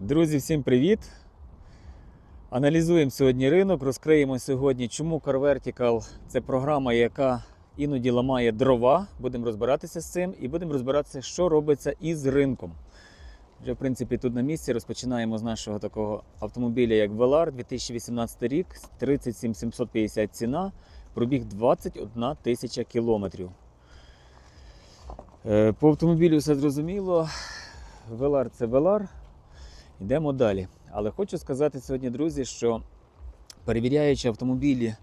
Друзі, всім привіт! Аналізуємо сьогодні ринок, розкриємо сьогодні, чому Car Vertical – це програма, яка іноді ламає дрова. Будемо розбиратися з цим і будемо розбиратися, що робиться із ринком. Вже, в принципі, тут на місці розпочинаємо з нашого такого автомобіля, як Velar 2018 рік, 37 750 ціна, пробіг 21 тисяча кілометрів. Е, По автомобілю все зрозуміло. Velar це Velar. Йдемо далі. Але хочу сказати сьогодні, друзі, що перевіряючи автомобілі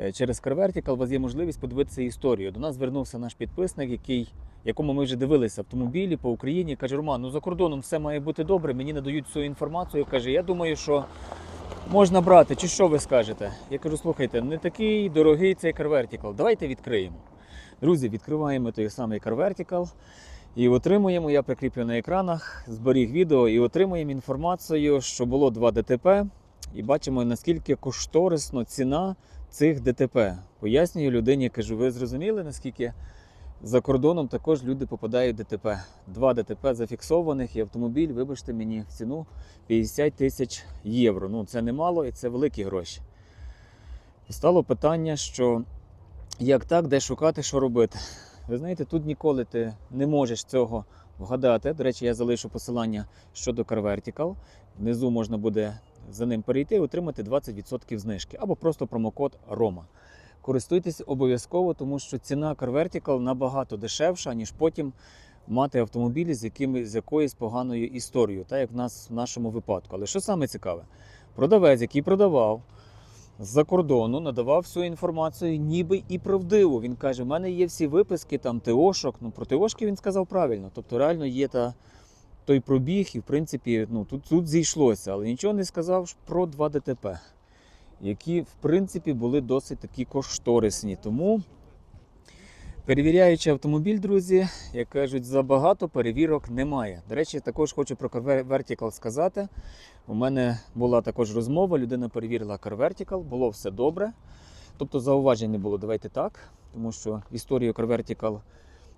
е, через Car Vertical, у вас є можливість подивитися історію. До нас звернувся наш підписник, який, якому ми вже дивилися автомобілі по Україні. Каже: Роман, ну за кордоном все має бути добре, мені надають всю інформацію. Каже, я думаю, що можна брати, чи що ви скажете? Я кажу, слухайте, не такий дорогий цей Car Vertical. Давайте відкриємо. Друзі, відкриваємо той самий Car Vertical. І отримуємо, я прикріплю на екранах, зберіг відео і отримуємо інформацію, що було два ДТП, і бачимо, наскільки кошторисно ціна цих ДТП. Пояснюю людині, кажу, ви зрозуміли, наскільки за кордоном також люди попадають в ДТП. Два ДТП зафіксованих і автомобіль, вибачте мені, в ціну 50 тисяч євро. Ну це немало і це великі гроші. Стало питання, що як так, де шукати, що робити. Ви знаєте, тут ніколи ти не можеш цього вгадати. До речі, я залишу посилання щодо Car Vertical. Внизу можна буде за ним перейти і отримати 20% знижки або просто промокод ROMA. Користуйтесь обов'язково, тому що ціна Car Vertical набагато дешевша, ніж потім мати автомобілі з, якими, з якоюсь поганою історією, так як в нас в нашому випадку. Але що саме цікаве? Продавець, який продавав, з-за кордону надавав всю інформацію, ніби і правдиву. Він каже: в мене є всі виписки там ТОшок. Ну про ТОшки він сказав правильно. Тобто, реально є та, той пробіг, і в принципі, ну тут, тут зійшлося, але нічого не сказав про два ДТП, які в принципі були досить такі кошторисні. Тому. Перевіряючи автомобіль, друзі, як кажуть, забагато перевірок немає. До речі, також хочу про Car Vertical сказати. У мене була також розмова, людина перевірила Car Vertical, було все добре. Тобто зауважень не було, давайте так, тому що історію Car Vertical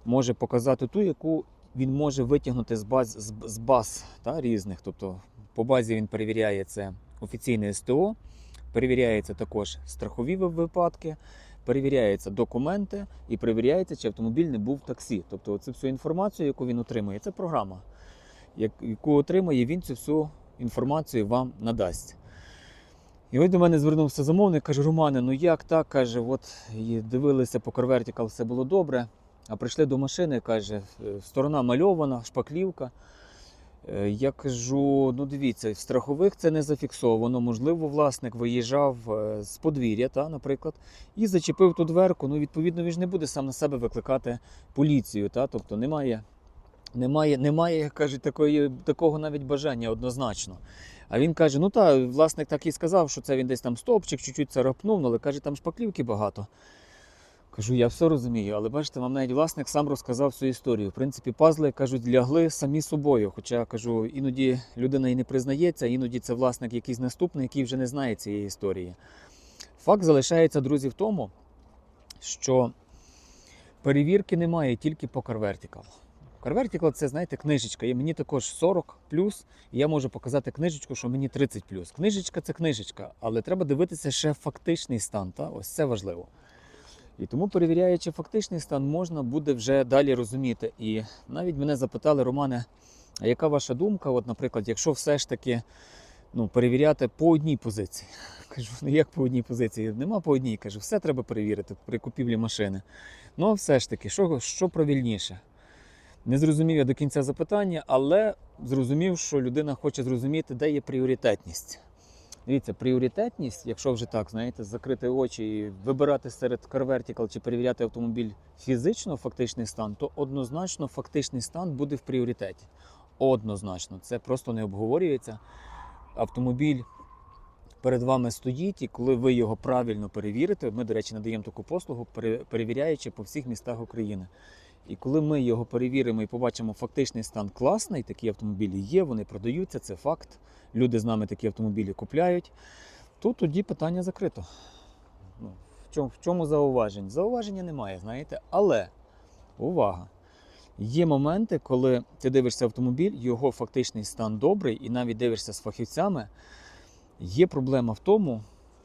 може показати ту, яку він може витягнути з баз, з баз та, різних. Тобто по базі він перевіряє це офіційне СТО, перевіряється також страхові випадки, перевіряються документи і перевіряється, чи автомобіль не був в таксі. Тобто цю всю інформацію, яку він отримує, це програма, яку отримає, він цю всю інформацію вам надасть. І ось до мене звернувся замовник, каже: Романе, ну як так? каже, от дивилися по Car Vertical, все було добре. А прийшли до машини, каже, «е, сторона мальована, шпаклівка. Е, Я кажу: ну дивіться, в страхових це не зафіксовано. Можливо, власник виїжджав е, з подвір'я, та, наприклад, і зачепив ту дверку. Ну, відповідно, він ж не буде сам на себе викликати поліцію. Та? Тобто немає, немає, немає як кажуть, такої, такого навіть бажання однозначно. А він каже: ну так, власник так і сказав, що це він десь там стопчик, чуть-чуть царапнув, ну, але каже, там шпаклівки багато. Кажу, я все розумію, але бачите, вам навіть власник сам розказав всю історію. В принципі, пазли кажуть, лягли самі собою. Хоча кажу, іноді людина і не признається, іноді це власник якийсь наступний, який вже не знає цієї історії. Факт залишається, друзі, в тому, що перевірки немає тільки по Car Vertical. Car Vertical це, знаєте, книжечка. І мені також 40 і я можу показати книжечку, що мені 30 Книжечка це книжечка, але треба дивитися ще фактичний стан. Та? Ось це важливо. І тому, перевіряючи фактичний стан, можна буде вже далі розуміти. І навіть мене запитали, Романе, а яка ваша думка? От, наприклад, якщо все ж таки ну, перевіряти по одній позиції. Кажу, ну як по одній позиції? Нема по одній. Кажу, все треба перевірити при купівлі машини. Ну, а все ж таки, що, що правильніше? Не зрозумів я до кінця запитання, але зрозумів, що людина хоче зрозуміти, де є пріоритетність. Дивіться, пріоритетність, якщо вже так, знаєте, закрити очі і вибирати серед Car Vertical чи перевіряти автомобіль фізично фактичний стан, то однозначно фактичний стан буде в пріоритеті. Однозначно, це просто не обговорюється. Автомобіль перед вами стоїть, і коли ви його правильно перевірите, ми, до речі, надаємо таку послугу, пере- перевіряючи по всіх містах України. І коли ми його перевіримо і побачимо фактичний стан класний, такі автомобілі є, вони продаються, це факт. Люди з нами такі автомобілі купляють, то тоді питання закрито. Ну, в, чому, в чому зауважень? Зауваження немає, знаєте, але увага! Є моменти, коли ти дивишся автомобіль, його фактичний стан добрий, і навіть дивишся з фахівцями. Є проблема в тому,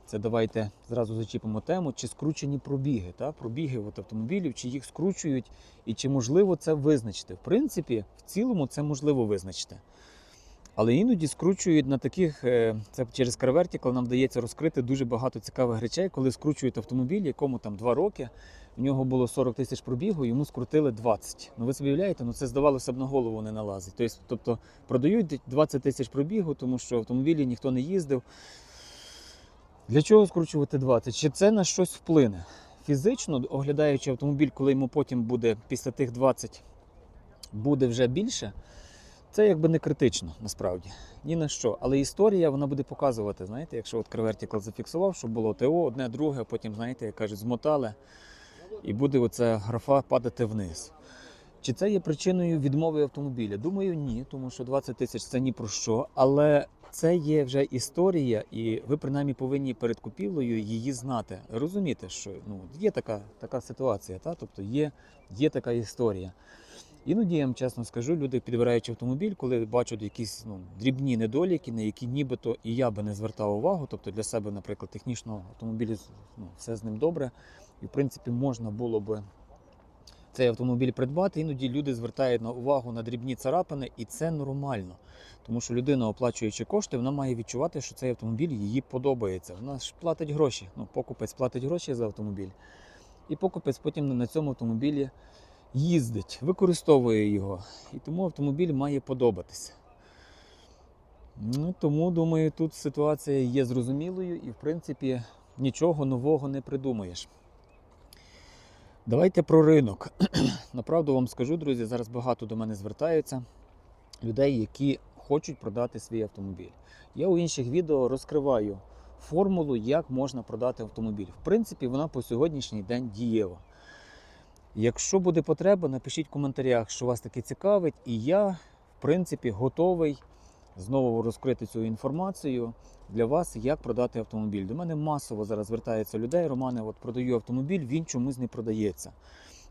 це давайте зразу зачіпимо тему, чи скручені пробіги. Та? Пробіги от автомобілів, чи їх скручують, і чи можливо це визначити. В принципі, в цілому це можливо визначити. Але іноді скручують на таких, е, це через CarVertical нам вдається розкрити дуже багато цікавих речей, коли скручують автомобіль, якому там 2 роки, у нього було 40 тисяч пробігу, йому скрутили 20. Ну ви собі уявляєте, ну це здавалося б на голову не налазить. Тобто, тобто продають 20 тисяч пробігу, тому що автомобілі ніхто не їздив. Для чого скручувати 20? Чи це на щось вплине? Фізично, оглядаючи автомобіль, коли йому потім буде після тих 20 буде вже більше, це якби не критично насправді. Ні на що. Але історія вона буде показувати, знаєте, якщо от CarVertical зафіксував, що було ТО, одне, друге, потім, знаєте, як кажуть, змотали, і буде оця графа падати вниз. Чи це є причиною відмови автомобіля? Думаю, ні, тому що 20 тисяч це ні про що. Але це є вже історія, і ви принаймні повинні перед купівлею її знати. Розуміти, що ну, є така, така ситуація, та? тобто є, є така історія. Іноді я вам чесно скажу, люди підбираючи автомобіль, коли бачать якісь ну, дрібні недоліки, на які нібито і я би не звертав увагу. Тобто для себе, наприклад, технічно автомобіль ну, все з ним добре, і в принципі можна було би цей автомобіль придбати. Іноді люди звертають на увагу на дрібні царапини, і це нормально. Тому що людина, оплачуючи кошти, вона має відчувати, що цей автомобіль їй подобається. Вона ж платить гроші. Ну, покупець платить гроші за автомобіль, і покупець потім на цьому автомобілі їздить, використовує його. І тому автомобіль має подобатися. Ну, тому, думаю, тут ситуація є зрозумілою і, в принципі, нічого нового не придумаєш. Давайте про ринок. Направду вам скажу, друзі, зараз багато до мене звертаються людей, які хочуть продати свій автомобіль. Я у інших відео розкриваю формулу, як можна продати автомобіль. В принципі, вона по сьогоднішній день дієва. Якщо буде потреба, напишіть в коментарях, що вас таке цікавить, і я, в принципі, готовий знову розкрити цю інформацію для вас, як продати автомобіль. До мене масово зараз звертаються людей. Романе, от продаю автомобіль, він чомусь не продається.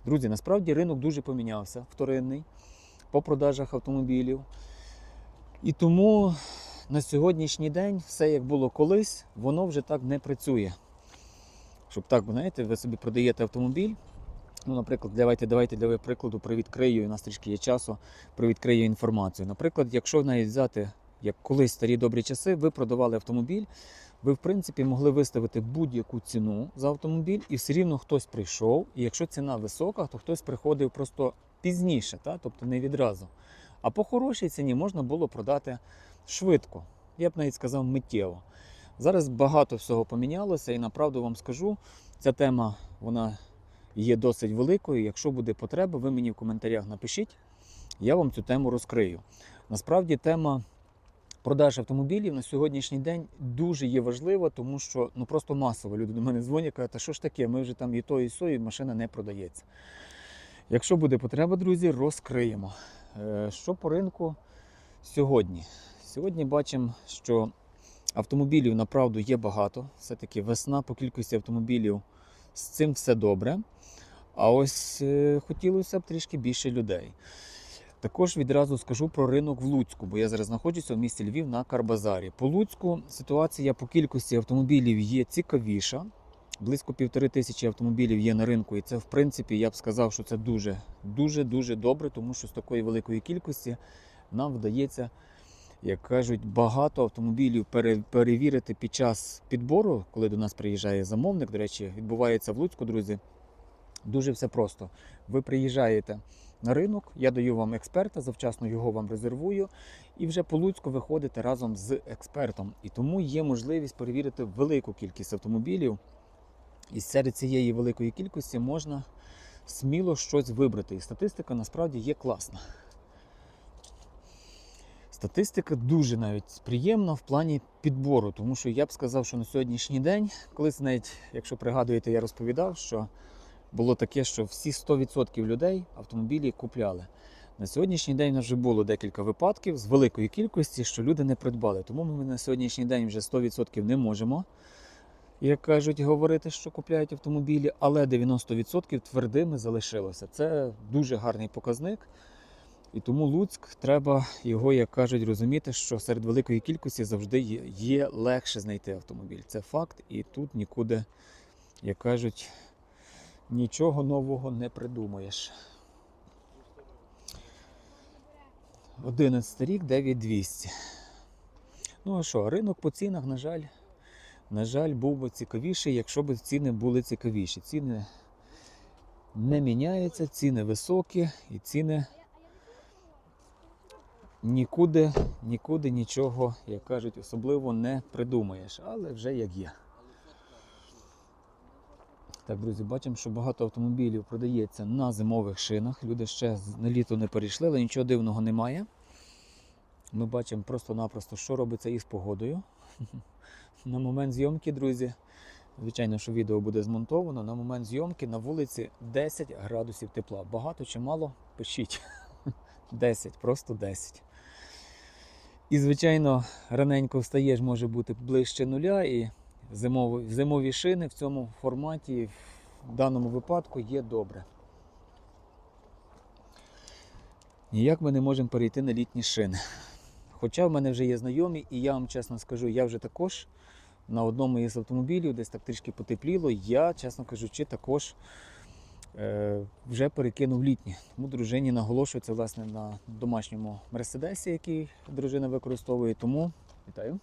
Друзі, насправді ринок дуже помінявся, вторинний по продажах автомобілів. І тому на сьогоднішній день все як було колись, воно вже так не працює. Щоб так, знаєте, ви собі продаєте автомобіль. Ну, наприклад, давайте, давайте для прикладу привідкрию, у нас трішки є часу, привідкрию інформацію. Наприклад, якщо навіть взяти, як колись старі добрі часи, ви продавали автомобіль, ви, в принципі, могли виставити будь-яку ціну за автомобіль, і все рівно хтось прийшов. І якщо ціна висока, то хтось приходив просто пізніше, та? тобто не відразу. А по хорошій ціні можна було продати швидко. Я б навіть сказав миттєво. Зараз багато всього помінялося, і направду вам скажу, ця тема вона є досить великою. Якщо буде потреба, ви мені в коментарях напишіть, я вам цю тему розкрию. Насправді тема продаж автомобілів на сьогоднішній день дуже є важлива, тому що ну просто масово люди до мене дзвонять, кажуть, а що ж таке, ми вже там і то, і со, і машина не продається. Якщо буде потреба, друзі, розкриємо. Е, Що по ринку сьогодні? Сьогодні бачимо, що автомобілів направду є багато. Все-таки весна по кількості автомобілів з цим все добре. А ось е, хотілося б трішки більше людей. Також відразу скажу про ринок в Луцьку, бо я зараз знаходжуся в місті Львів на Карбазарі. По Луцьку ситуація по кількості автомобілів є цікавіша. Близько півтори тисячі автомобілів є на ринку, і це, в принципі, я б сказав, що це дуже, дуже, дуже добре, тому що з такої великої кількості нам вдається, як кажуть, багато автомобілів перевірити під час підбору, коли до нас приїжджає замовник. До речі, відбувається в Луцьку, друзі. Дуже все просто. Ви приїжджаєте на ринок, я даю вам експерта, завчасно його вам резервую, і вже по Луцьку виходите разом з експертом. І тому є можливість перевірити велику кількість автомобілів. І серед цієї великої кількості можна сміло щось вибрати. І статистика насправді є класна. Статистика дуже навіть приємна в плані підбору, тому що я б сказав, що на сьогоднішній день, колись навіть, якщо пригадуєте, я розповідав, що було таке, що всі 100% людей автомобілі купляли. На сьогоднішній день вже було декілька випадків з великої кількості, що люди не придбали. Тому ми на сьогоднішній день вже 100% не можемо як кажуть, говорити, що купляють автомобілі, але 90% твердими залишилося. Це дуже гарний показник. І тому Луцьк треба його, як кажуть, розуміти, що серед великої кількості завжди є, легше знайти автомобіль. Це факт, і тут нікуди, як кажуть, нічого нового не придумаєш. 11 рік 9200. Ну а що, ринок по цінах, на жаль, на жаль, був би цікавіший, якщо б ціни були цікавіші. Ціни не міняються, ціни високі і ціни нікуди, нікуди нічого, як кажуть, особливо не придумаєш, але вже як є. Так, друзі, бачимо, що багато автомобілів продається на зимових шинах. Люди ще на літо не перейшли, але нічого дивного немає. Ми бачимо просто-напросто, що робиться із погодою. На момент зйомки, друзі, звичайно, що відео буде змонтовано. На момент зйомки на вулиці 10 градусів тепла. Багато чи мало? Пишіть. 10, просто 10. І, звичайно, раненько встаєш, може бути ближче нуля, і зимові, зимові шини в цьому форматі, в даному випадку, є добре. Ніяк ми не можемо перейти на літні шини. Хоча в мене вже є знайомі, і я вам чесно скажу, я вже також на одному із автомобілів, десь так трішки потепліло, я, чесно кажучи, також вже перекинув літні. Тому дружині наголошую це власне на домашньому мерседесі, який дружина використовує. Тому вітаю.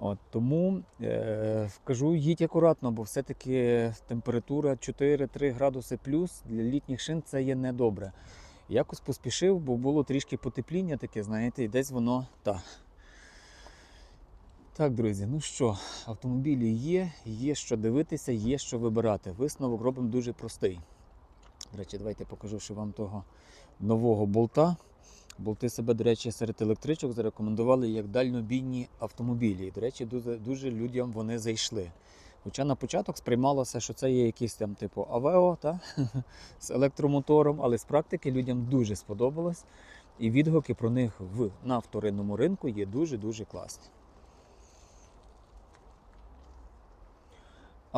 От, тому е, кажу, їдь акуратно, бо все-таки температура 4-3 градуси плюс для літніх шин це є недобре. Якось поспішив, бо було трішки потепління таке, знаєте, і десь воно та. Так, друзі, ну що, автомобілі є, є що дивитися, є що вибирати. Висновок робимо дуже простий. До речі, давайте покажу ще вам того нового болта. Болти себе, до речі, серед електричок зарекомендували як дальнобійні автомобілі. І, до речі, дуже, дуже людям вони зайшли. Хоча на початок сприймалося, що це є якийсь там типу Авео та? з електромотором, але з практики людям дуже сподобалось. І відгуки про них в, на вторинному ринку є дуже-дуже класні.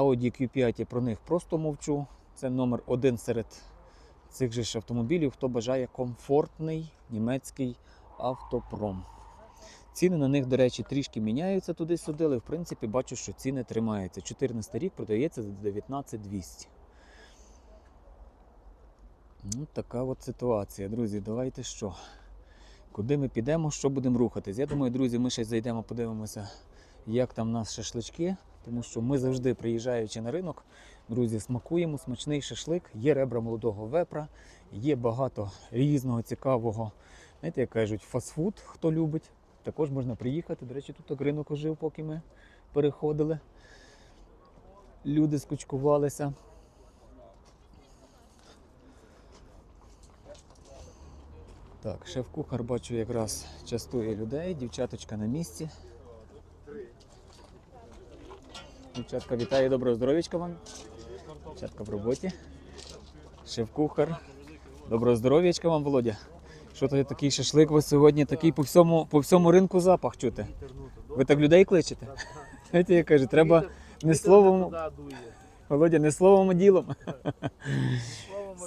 Audi Q5 я про них просто мовчу. Це номер один серед цих же ж автомобілів, хто бажає комфортний німецький автопром. Ціни на них, до речі, трішки міняються туди-сюди, але в принципі бачу, що ціни тримаються. 14 рік продається за 19200. Ну, така от ситуація, друзі. Давайте що? Куди ми підемо, що будемо рухатись? Я думаю, друзі, ми ще зайдемо, подивимося, як там у нас шашлички. Тому що ми завжди, приїжджаючи на ринок, друзі, смакуємо смачний шашлик, є ребра молодого вепра, є багато різного цікавого. Знаєте, як кажуть, фастфуд, хто любить. Також можна приїхати. До речі, тут так ринок ожив, поки ми переходили. Люди скучкувалися. Так, шеф-кухар бачу якраз частує людей, дівчаточка на місці. Дівчатка, вітаю, доброго здоров'ячка вам. Дівчатка в роботі. Шеф-кухар. Доброго здоров'ячка вам, Володя. Що то такий шашлик ви сьогодні, такий по всьому, по всьому ринку запах чути. Ви так людей кличете? Знаєте, я кажу, треба не словом, Володя, не словом, а ділом.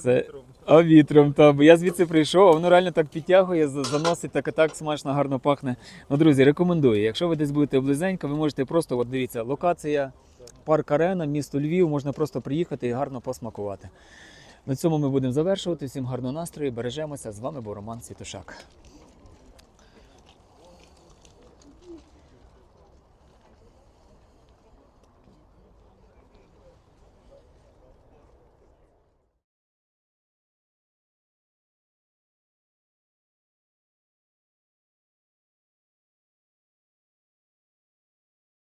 Це- А вітром, та, бо я звідси прийшов, воно реально так підтягує, заносить, так і так смачно, гарно пахне. Ну, друзі, рекомендую. Якщо ви десь будете близенько, ви можете просто, от дивіться, локація, парк Арена, місто Львів, можна просто приїхати і гарно посмакувати. На цьому ми будемо завершувати. Всім гарного настрою, бережемося. З вами був Роман Світошак.